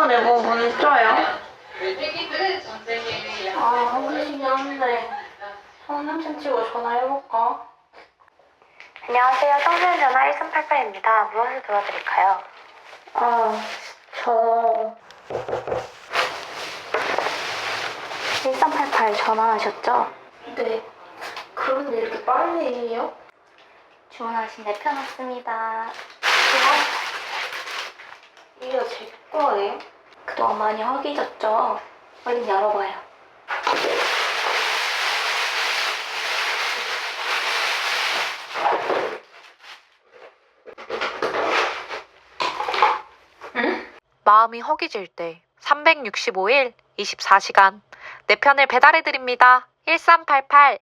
또 내고 문 쪄요? 아, 하고 싶긴 한데. 성남친 치고 전화해볼까? 안녕하세요. 성수전화 1388입니다. 무엇을 도와드릴까요? 아, 저. 1388 전화하셨죠? 네. 그런데 이렇게 빠른 일이에요? 주문하신 내편 왔습니다. 이거 제 거예요? 그동안 많이 허기졌죠? 얼른 열어봐요. 마음이 허기질 때 365일 24시간 내 편을 배달해 드립니다. 1388